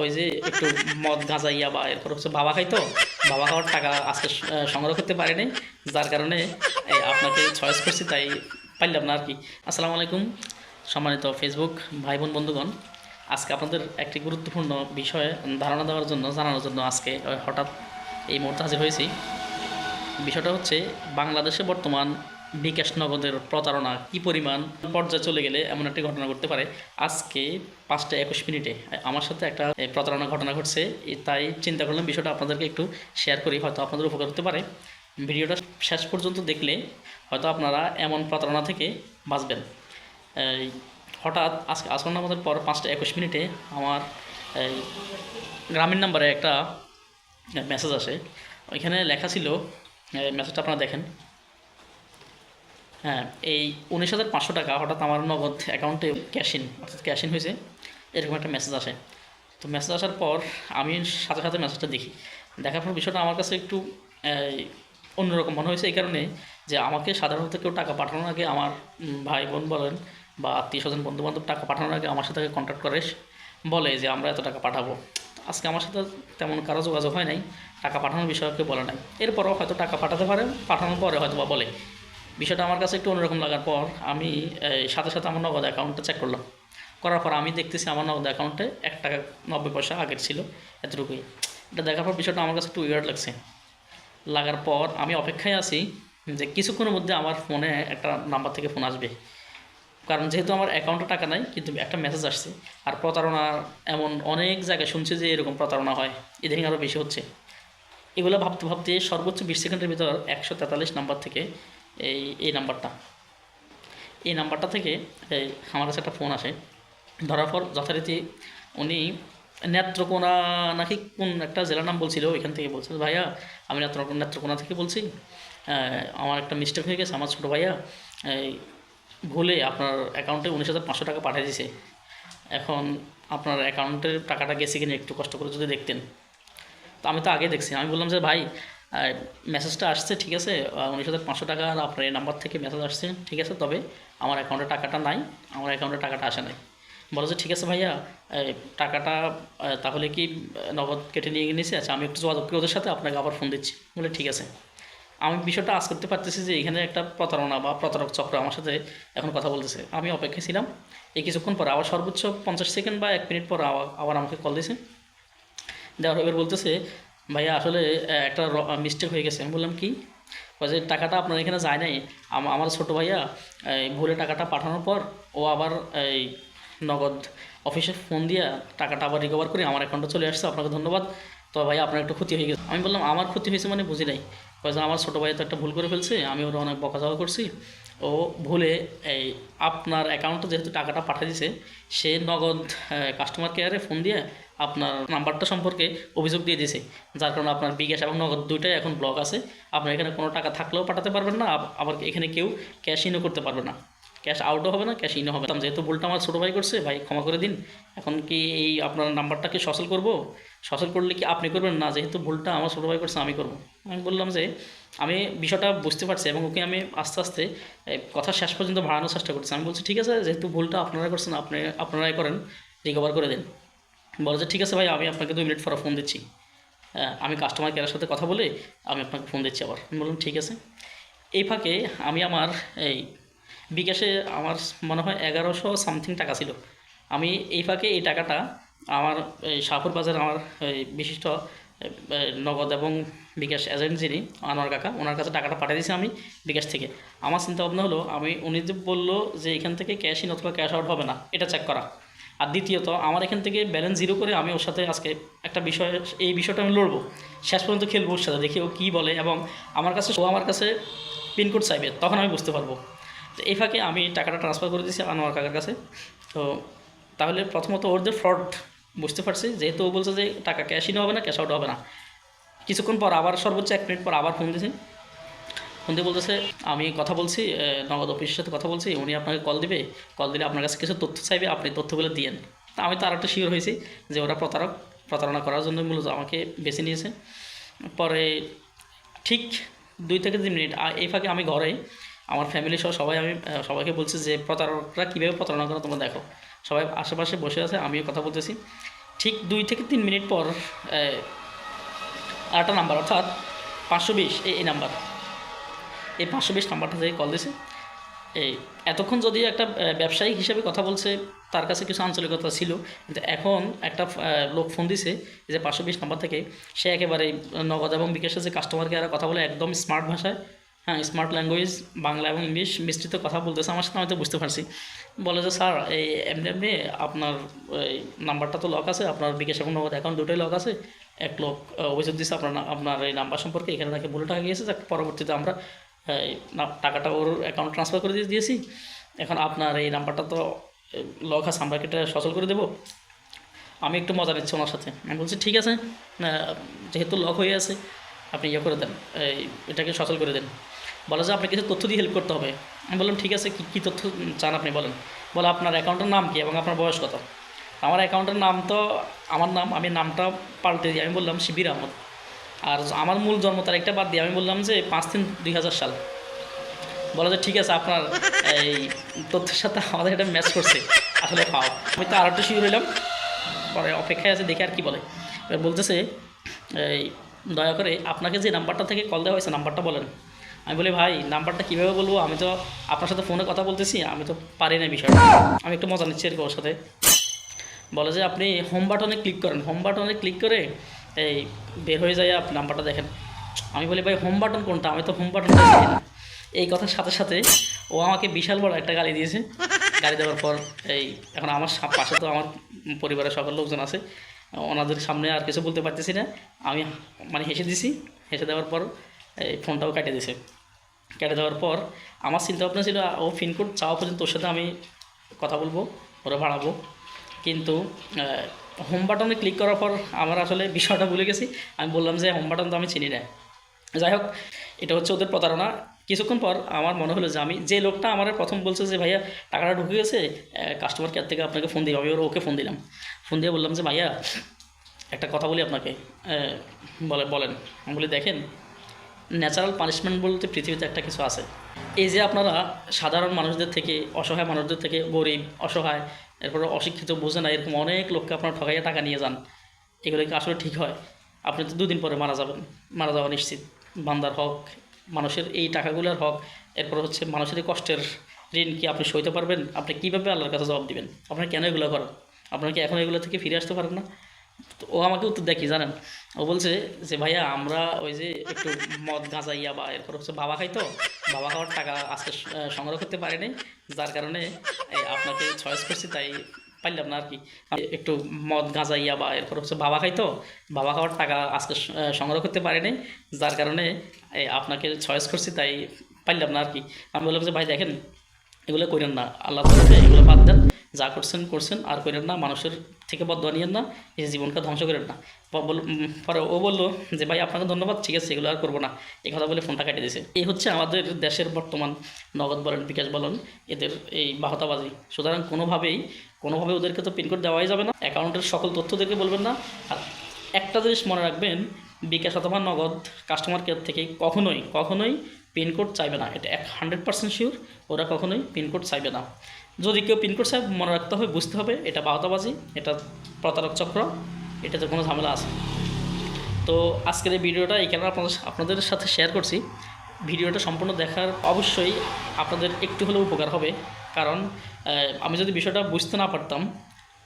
ওই যে একটু মদ গাঁজা ইয়া বা এরপর হচ্ছে বাবা খাইতো, বাবা খাওয়ার টাকা আজকে সংগ্রহ করতে পারেনি যার কারণে আপনাকে চয়েস করছি, তাই পারলাম না আর কি আসসালামু আলাইকুম, সম্মানিত ফেসবুক ভাই বোন বন্ধুগণ। আজকে আপনাদের একটি গুরুত্বপূর্ণ বিষয়ে ধারণা দেওয়ার জন্য, জানানোর জন্য আজকে হঠাৎ এই মুহূর্তে হাজির হয়েছি। বিষয়টা হচ্ছে, বাংলাদেশে বর্তমান বিকাশ নগদের প্রতারণা কী পরিমাণ? পর্যায়ে চলে গেলে এমন একটি ঘটনা ঘটতে পারে। আজকে পাঁচটা একুশ মিনিটে আমার সাথে একটা প্রতারণা ঘটনা ঘটছে। তাই চিন্তা করলাম বিষয়টা আপনাদেরকে একটু শেয়ার করি, হয়তো আপনাদের উপকার হতে পারে। ভিডিওটা শেষ পর্যন্ত দেখলে হয়তো আপনারা এমন প্রতারণা থেকে বাঁচবেন। হঠাৎ আজকে আসর নামাজের পর পাঁচটা একুশ মিনিটে আমার গ্রামীণ নাম্বারে একটা মেসেজ আসে। ওইখানে লেখা ছিল মেসেজটা আপনারা দেখেন। হ্যাঁ এই উনিশ হাজার পাঁচশো টাকা হঠাৎ আমার নগদ অ্যাকাউন্টে ক্যাশ ইন অর্থাৎ ক্যাশ ইন হয়েছে। এরকম একটা মেসেজ আসে। তো মেসেজ আসার পর আমি সাথে সাথে মেসেজটা দেখি। দেখার পর বিষয়টা আমার কাছে একটু অন্যরকম মনে হয়েছে এই কারণে যে আমাকে সাধারণত কেউ টাকা পাঠানোর আগে আমার ভাই বোন বলেন বা আত্মীয় স্বজন বন্ধু বান্ধব টাকা পাঠানোর আগে আমার সাথে কন্ট্যাক্ট করে, বলে যে আমরা এত টাকা পাঠাবো। আজকে আমার সাথে তেমন কারও যোগাযোগ হয় নাই, টাকা পাঠানোর বিষয়ে কেউ বলে নাই। এরপরও হয়তো টাকা পাঠাতে পারে, পাঠানোর পরে হয়তো বা বলে। বিষয়টা আমার কাছে একটু অন্যরকম লাগার পর আমি সাথে সাথে আমার নগদ অ্যাকাউন্টটা চেক করলাম। করার পর আমি দেখতেছি আমার নগদ অ্যাকাউন্টে এক টাকা নব্বই পয়সা আগের ছিল, এতটুকুই। এটা দেখার পর বিষয়টা আমার কাছে একটু উইয়ার্ড লাগছে। লাগার পর আমি অপেক্ষায় আছি যে কিছুক্ষণের মধ্যে আমার ফোনে একটা নাম্বার থেকে ফোন আসবে। কারণ যেহেতু আমার অ্যাকাউন্টে টাকা নাই, কিন্তু একটা মেসেজ আসছে। আর প্রতারণা এমন অনেক জায়গায় শুনছি যে এরকম প্রতারণা হয়। ইদানিং আরও বেশি হচ্ছে। এগুলো ভাবতে ভাবতে সর্বোচ্চ বিশ সেকেন্ডের ভিতর একশো তেতাল্লিশ নাম্বার থেকে এই এই নাম্বারটা। এই নাম্বারটা থেকে এই আমার কাছে একটা ফোন আসে। ধরার পর যথারীতি উনি নেত্রকোনা নাকি কোন একটা জেলার নাম বলছিল, ওইখান থেকে বলছিল ভাইয়া, আমি নেত্র, নেত্রকোনা থেকে বলছি। আমার একটা মিস্টেক হয়ে গেছে, আমার ছোটো ভাইয়া ভুলে আপনার অ্যাকাউন্টে উনিশ হাজার পাঁচশো টাকা পাঠিয়ে দিয়েছে এখন আপনার অ্যাকাউন্টের টাকাটা গেছে কিনা একটু কষ্ট করে যদি দেখতেন। তো আমি তো আগে দেখছি, আমি বললাম যে, ভাই মেসেজটা আসছে, ঠিক আছে? উনিশ হাজার পাঁচশো টাকা আর আপনার এই নাম্বার থেকে মেসেজ আসছে, ঠিক আছে? তবে আমার অ্যাকাউন্টে টাকাটা নাই, আমার অ্যাকাউন্টে টাকাটা আসে নাই। বলো যে ঠিক আছে ভাইয়া টাকাটা তাহলে কি নগদ কেটে নিয়ে নিয়েছে আচ্ছা আমি একটু যোগাযোগ করি ওদের সাথে, আপনাকে আবার ফোন দিচ্ছি। বলে, ঠিক আছে। আমি বিষয়টা আজ করতে পারতেছি যে, এখানে একটা প্রতারণা বা প্রতারক চক্র আমার সাথে এখন কথা বলতেছে। আমি অপেক্ষায় ছিলাম। এই কিছুক্ষণ পর আবার সর্বোচ্চ পঞ্চাশ সেকেন্ড বা এক মিনিট পর আবার আমাকে কল দিয়েছে। দেওয়ার এবার বলতেছে ভাইয়া, আসলে একটা মিস্টেক হয়ে গেছে। আমি বললাম, কি? যে, টাকাটা আপনার এখানে যায় নাই। আমার ছোটো ভাইয়া ভুলে টাকাটা পাঠানোর পর ও আবার, এই, নগদ অফিসে ফোন দিয়ে টাকাটা আবার রিকভার করে আমার অ্যাকাউন্টে চলে আসছে। আপনাকে ধন্যবাদ। তো ভাইয়া, আপনার একটু ক্ষতি হয়ে গেছে। আমি বললাম, আমার ক্ষতি হয়েছে মানে বুঝি নাই। বলছে আমার ছোটো ভাই তো একটা ভুল করে ফেলছে। আমি ওরা অনেক বকাঝকা করছি। ও ভুলে এই আপনার অ্যাকাউন্টে যেহেতু টাকাটা পাঠিয়ে দিছে, সে নগদ কাস্টমার কেয়ারে ফোন দিয়ে আপনার নাম্বারটা সম্পর্কে অভিযোগ দিয়ে দিয়েছে, যার কারণে আপনার বিকাশ এবং নগদ দুইটাই এখন ব্লক আছে। আপনার এখানে কোনো টাকা থাকলেও পাঠাতে পারবেন না আবার এখানে কেউ ক্যাশ ইনও করতে পারবে না। ক্যাশ আউটও হবে না ক্যাশ ইনও হবে না। যেহেতু ভুলটা আমার ছোটো ভাই করছে, ভাই ক্ষমা করে দিন। এখন কি এই আপনার নাম্বারটাকে সচল করব? সচল করলে কি আপনি করবেন? না, যেহেতু ভুলটা আমার ছোটো ভাই করছে, আমি করব। আমি বললাম যে, আমি বিষয়টা বুঝতে পারছি এবং ওকে আমি আস্তে আস্তে কথা শেষ পর্যন্ত বাড়ানোর চেষ্টা করছি। আমি বলছি, ঠিক আছে, যেহেতু ভুলটা আপনারা করছেন, আপনি, আপনারাই করেন রিকভার করে দিন। বলে যে ঠিক আছে ভাই আমি আপনাকে দুই মিনিট পরে ফোন দিচ্ছি। হ্যাঁ, আমি কাস্টমার কেয়ারের সাথে কথা বলে আমি আপনাকে ফোন দিচ্ছি আবার। আমি বললাম ঠিক আছে। এই ফাঁকে আমি আমার এই বিকাশে আমার মনে হয় এগারোশো সামথিং টাকা ছিল। আমি এই ফাঁকে এই টাকাটা আমার এই শাহপুর বাজার আমার বিশিষ্ট নগদ এবং বিকাশ এজেন্ট যিনি আনোয়ার কাকা ওনার কাছে টাকাটা পাঠিয়ে দিয়েছি আমি বিকাশ থেকে। আমার চিন্তা ভাবনা হলো আমি উনি যে বলল যে এখান থেকে ক্যাশ ইন অথবা ক্যাশ আউট হবে না এটা চেক করা। আর দ্বিতীয়ত, আমার এখান থেকে ব্যালেন্স জিরো করে আমি ওর সাথে আজকে একটা বিষয়, এই বিষয়টা আমি লড়বো। শেষ পর্যন্ত খেলব ওর সাথে, দেখি ও কী বলে এবং আমার কাছে, ও আমার কাছে পিনকোড চাইবে, তখন আমি বুঝতে পারব। তো এই ফাঁকে আমি টাকাটা ট্রান্সফার করে দিয়েছি আনোয়ার কাকার কাছে। তো তাহলে প্রথমত ওদের ফ্রড বুঝতে পারছি, যেহেতু ও বলছে যে টাকা ক্যাশ ইন হবে না ক্যাশ আউট হবে না। কিছুক্ষণ পর আবার সর্বোচ্চ এক মিনিট পর আবার ফোন দিয়েছি। ফোন দিয়ে বলতেছে, আমি কথা বলছি নগদ অফিসের সাথে কথা বলছি, উনি আপনাকে কল দিবে কল দিলে আপনার কাছে কিছু তথ্য চাইবে, আপনি তথ্যগুলো দিয়েন। তা আমি তো আর একটা শিওর হয়েছি যে ওরা প্রতারক, প্রতারণা করার জন্য মূলত আমাকে বেছে নিয়েছে। পরে ঠিক দুই থেকে তিন মিনিট এই ফাঁকে আমি ঘরে, আমার ফ্যামিলি সহ সবাই আমি সবাইকে বলছি যে, প্রতারকরা কীভাবে প্রতারণা করে তোমরা দেখো। সবাই আশেপাশে বসে আছে, আমিও কথা বলতেছি। ঠিক দুই থেকে তিন মিনিট পর আরেকটা নাম্বার অর্থাৎ পাঁচশো বিশ, এই নাম্বার এই পাঁচশো বিশ নাম্বারটা থেকে কল দিছে, এই এতক্ষণ যদি একটা ব্যবসায়িক হিসেবে কথা বলছে, তার কাছে কিছু আঞ্চলিকতা ছিল, কিন্তু এখন একটা লোক ফোন দিছে যে পাঁচশো বিশ নাম্বার থেকে, সে একেবারে নগদ এবং বিকাশের যে কাস্টমার কেয়ারে কথা বলে একদম স্মার্ট ভাষায় হ্যাঁ স্মার্ট ল্যাঙ্গুয়েজ বাংলা এবং ইংলিশ মিশ্রিত কথা বলতেছে, আমার সাথে আমি তো বুঝতে পারছি। বলে যে, স্যার, এই এমনি এমনি আপনার, এই নাম্বারটা তো লক আছে, আপনার বিকাশ এবং নগদ অ্যাকাউন্ট দুটোই লক আছে, এক লোক অভিযোগ দিচ্ছে আপনার আপনার এই নাম্বার সম্পর্কে, এখানে তাকে বলে টাকা গিয়েছে পরবর্তীতে আমরা টাকাটা ওর অ্যাকাউন্ট ট্রান্সফার করে দিয়ে দিয়েছি। এখন আপনার এই নাম্বারটা তো লক আছে, আমরা সচল করে দেবো? আমি একটু মজা নিচ্ছি ওনার সাথে। আমি বলছি, ঠিক আছে যেহেতু লক হয়ে আছে, আপনি ইয়ে করে দেন এটাকে সচল করে দেন। বলা যে, আপনাকে কিছু তথ্য দিয়ে হেল্প করতে হবে। আমি বললাম, ঠিক আছে, কী কী তথ্য চান আপনি, বলেন। বলে, আপনার অ্যাকাউন্টের নাম কী এবং আপনার বয়স কত? আমার অ্যাকাউন্টের নাম তো, আমার নাম, আমি নামটা পাল্টে দিই। আমি বললাম, শিবির আহমদ। আর আমার মূল জন্ম তারিখটা বাদ দিয়ে আমি বললাম যে পাঁচ তিন দুই হাজার সাল। বলা যে ঠিক আছে, আপনার এই তথ্যের সাথে আমাদের এটা ম্যাচ করছে। আসলে পাও। আমি তো আর একটু শিওর হইলাম। পরে অপেক্ষায় আছে, দেখে আর কি বলে। এবার বলতেছে, এই দয়া করে আপনাকে যে নাম্বারটা থেকে কল দেওয়া হয়েছে, নাম্বারটা বলেন। আমি বলি, ভাই, নাম্বারটা কীভাবে বলব? আমি তো আপনার সাথে ফোনে কথা বলতেছি, আমি তো পারি না বিষয়টা। আমি একটু মজা নিচ্ছি আর কি ওর সাথে। বলে যে, আপনি হোম বাটনে ক্লিক করেন। হোম বাটনে ক্লিক করে এই, বের হয়ে যায় নাম্বারটা দেখেন। আমি বলি, ভাই হোম বাটন কোনটা? আমি তো হোম বাটন এই কথার সাথে সাথে ও আমাকে বিশাল বড় একটা গালি দিয়েছে। গাড়ি দেওয়ার পর, এই, এখন আমার পাশে তো আমার পরিবারের সকল লোকজন আছে। ওনাদের সামনে আর কিছু বলতে পারতেছি না। আমি মানে হেসে দিছি। হেসে দেওয়ার পর, এই ফোনটাও কেটে দিছে। কেটে দেওয়ার পর, আমার চিন্তা ভাবনা ছিল, ও পিনকোড চাওয়া পর্যন্ত ওর সাথে আমি কথা বলব, ওরা বাড়াবো। কিন্তু হোম বাটনে ক্লিক করার পর আমার আসলে বিষয়টা ভুলে গেছি। আমি বললাম যে হোম বাটন তো আমি চিনি না। যাই হোক, এটা হচ্ছে ওদের প্রতারণা। কিছুক্ষণ পর আমার মনে হলো যে আমি, যে লোকটা আমার প্রথম বলছে যে, ভাইয়া, টাকাটা ঢুকে গেছে কাস্টমার কেয়ার থেকে আপনাকে ফোন দিই আমি ওর ওকে ফোন দিলাম। ফোন দিয়ে বললাম যে, ভাইয়া, একটা কথা বলি আপনাকে বলে, বলেন। আমি বলি, দেখেন ন্যাচারাল পানিশমেন্ট বলতে পৃথিবীতে একটা কিছু আছে। এই যে আপনারা সাধারণ মানুষদের থেকে, অসহায় মানুষদের থেকে, গরিব, অসহায় এরপরে অশিক্ষিত বোঝে না, এরকম অনেক লোককে আপনার ঠকাইয়া টাকা নিয়ে যান। এগুলো কি আসলে ঠিক হয়? আপনি তো দুদিন পরে মারা যাবেন, মারা যাওয়া নিশ্চিত। বান্দার হক, মানুষের এই টাকাগুলোর হক, এরপর হচ্ছে মানুষের কষ্টের ঋণ কি আপনি সইতে পারবেন? আপনি কীভাবে আল্লাহর কাছে জবাব দেবেন? আপনার কেন এগুলো করেন? আপনারা কি এখন এগুলো থেকে ফিরে আসতে পারেন না? ও আমাকে উত্তর দেখি জানেন? ও বলছে যে, ভাইয়া, আমরা ওই যে একটু মদ গাঁজা ইয়া বা এরপর হচ্ছে বাবা খাই তো, বাবা খাওয়ার টাকা আজকে সংগ্রহ করতে পারিনি যার কারণে আপনাকে চয়েস করছি, তাই পারলাম না আর কি একটু মদ গাঁজা ইয়া বা এরপর হচ্ছে বাবা খাই তো, বাবা খাওয়ার টাকা আজকে সংগ্রহ করতে পারেনি যার কারণে আপনাকে চয়েস করছি, তাই পারলাম না আর কি আমি বললাম যে, ভাই, দেখেন এগুলো করেন না। আল্লাহ তরফে এগুলো বাদ দেন, যা করছেন করছেন, আর করেন না, মানুষের থেকে বদ্ধ নিয়েন না, এই জীবনকে ধ্বংস করেন না। পরে ও বলল যে, ভাই, আপনাকে ধন্যবাদ, ঠিক আছে, এগুলো আর করব না। এই কথা বলে ফোনটা কাটিয়ে দিয়েছে। এই হচ্ছে আমাদের দেশের বর্তমান নগদ বলেন, বিকাশ বলেন, এদের এই বাহতাবাজি। সুতরাং কোনোভাবেই, কোনোভাবে ওদেরকে তো পিনকোড দেওয়াই যাবে না। অ্যাকাউন্টের সকল তথ্য ওদেরকে বলবেন না। আর একটা জিনিস মনে রাখবেন, বিকাশ অথবা নগদ কাস্টমার কেয়ার থেকে কখনোই কখনোই পিনকোড চাইবে না, এটা এক হান্ড্রেড পার্সেন্ট শিওর ওরা কখনোই পিনকোড চাইবে না। যদি কেউ পিনকোড চাই মনে রাখতে হবে, বুঝতে হবে, এটা বাহতাবাজি, এটা প্রতারক চক্র, এটাতে কোনো ঝামেলা আছে। তো আজকের এই ভিডিওটা এখানে আপনাদের আপনাদের সাথে শেয়ার করছি। ভিডিওটা সম্পূর্ণ দেখার অবশ্যই আপনাদের একটু হলেও উপকার হবে। কারণ আমি যদি বিষয়টা বুঝতে না পারতাম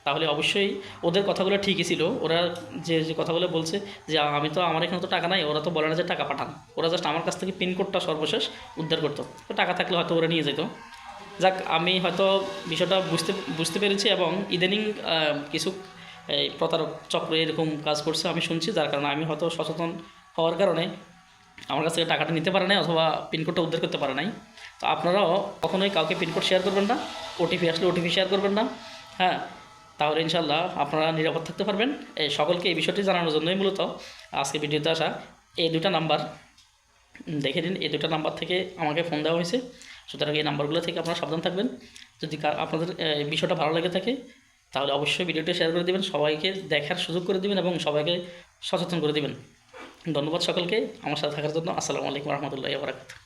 তাহলে অবশ্যই ওদের কথাগুলো ঠিকই ছিল। ওরা যে যে কথাগুলো বলছে যে আমি তো, আমার এখানে তো টাকা নাই, ওরা তো বলে না যে টাকা পাঠান। ওরা জাস্ট আমার কাছ থেকে পিনকোডটা সর্বশেষ উদ্ধার করতো। তো টাকা থাকলে হয়তো ওরা নিয়ে যেত। যাক, আমি হয়তো বিষয়টা বুঝতে বুঝতে পেরেছি এবং ইদানিং কিছু এই প্রতারক চক্র এরকম কাজ করছে আমি শুনছি। যার কারণে আমি হয়তো সচেতন হওয়ার কারণে আমার কাছ থেকে টাকাটা নিতে পারে নাই অথবা পিনকোডটা উদ্ধার করতে পারে নাই। তো আপনারাও কখনোই কাউকে পিনকোড শেয়ার করবেন না। ওটিপি আসলে ওটিপি শেয়ার করবেন না। হ্যাঁ তাহলে ইনশাল্লাহ আপনারা নিরাপদ থাকতে পারবেন। সকলকে এই বিষয়টি জানানোর জন্যই মূলত আজকে ভিডিওতে আসা এই দুটা নাম্বার দেখে নিন। এই দুটো নাম্বার থেকে আমাকে ফোন দেওয়া হয়েছে। সুতরাং এই নাম্বারগুলো থেকে আপনারা সাবধান থাকবেন। যদি আপনাদের বিষয়টা ভালো লেগে থাকে, তাহলে অবশ্যই ভিডিওটি শেয়ার করে দেবেন, সবাইকে দেখার সুযোগ করে দেবেন এবং সবাইকে সচেতন করে দেবেন। ধন্যবাদ সকলকে। আমার সাথে থাকার জন্য আসসালামু আলাইকুম রহমতুল্লাহ বারাকাতুহ।